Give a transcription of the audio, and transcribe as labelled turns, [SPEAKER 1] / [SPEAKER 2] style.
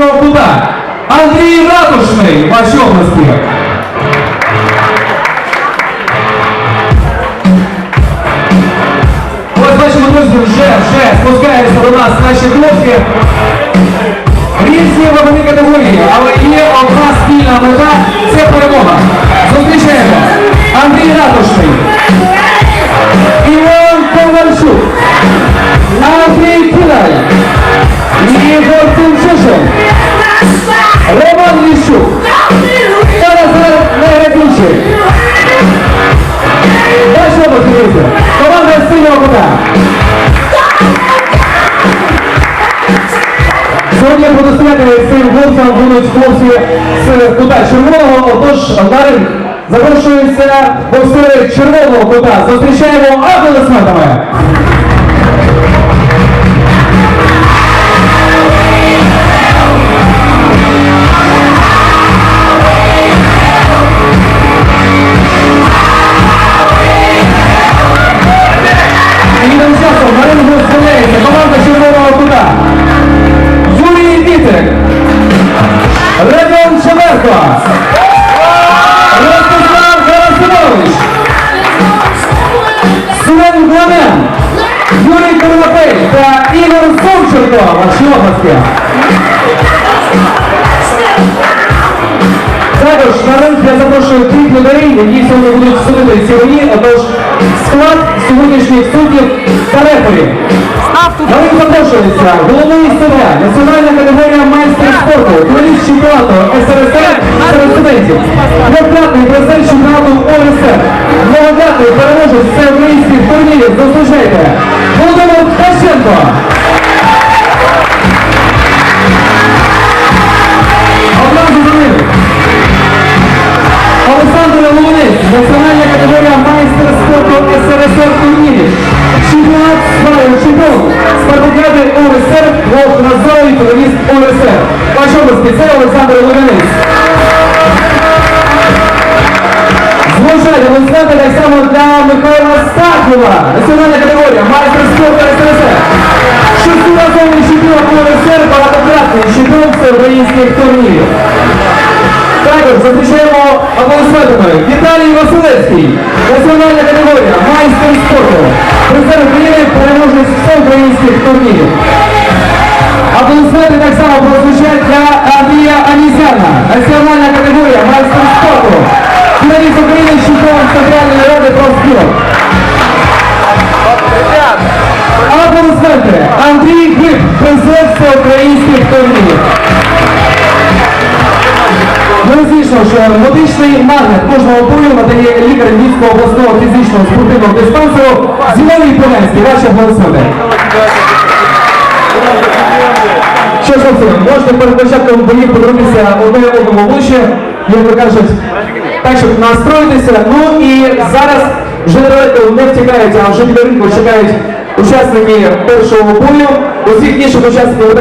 [SPEAKER 1] куда? Андрій Ратушний, ваші області. Ось бачимо, друзі, вже, вже спускаються до нас наші хлопці. Сьогодні протистояти цим хлопцям будуть хлопці з кута червоного, отож на ринг запрошується боксери червоного кута. Зустрічаємо аплодисментами. Карлапей та Ігор Сомченко, ваші області. Також на ринг я запрошую тих людей, які сьогодні будуть судити бої, отож склад сьогоднішніх суддів та рефері. На них запрошується головний суддя, національна категорія майстрів спорту, фіналіст чемпіонату СРСР серед студентів, двократний президент чемпіонату ОСР, національна категорія майстер спорту СРСР турнірів. Чемпіонат сваю чемпіон. Спартакіади ОСР, двохразовий фіналіст ОСР. Ваші області, це Олександр Луганець. Звичайно, аплодисменти так само для Михайла Стахова, національна категорія, майстер спорту СРСР. Шестиразовий чемпіон ОСР, багатократний чемпіон всеукраїнських турнірів. Також зустрічаємо аплодисментами Віталій Василевський, національна категорія, майстер спорту, президент України, переможець всеукраїнських турнірів. Аплодисменти так само прозвучать для Андрія Анісяна, національна категорія, майстер спорту, фіналіст України, чемпіон Центральної ради профспілок. Аплодисменти Андрій Гриб, президент всеукраїнських турнірів. Ну, звісно, що медичний нагляд кожного бою надає лікар Львівського обласного фізичного спортивного диспансеру Зіновій Полянський. Ваші аплодисменти. Що ж, хлопці, можете перед початком боїв подивитися одне одному в як то кажуть, так, щоб настроїтися. Ну і зараз вже не втікають, а вже біля ринку чекають учасники першого бою. Усіх інших учасників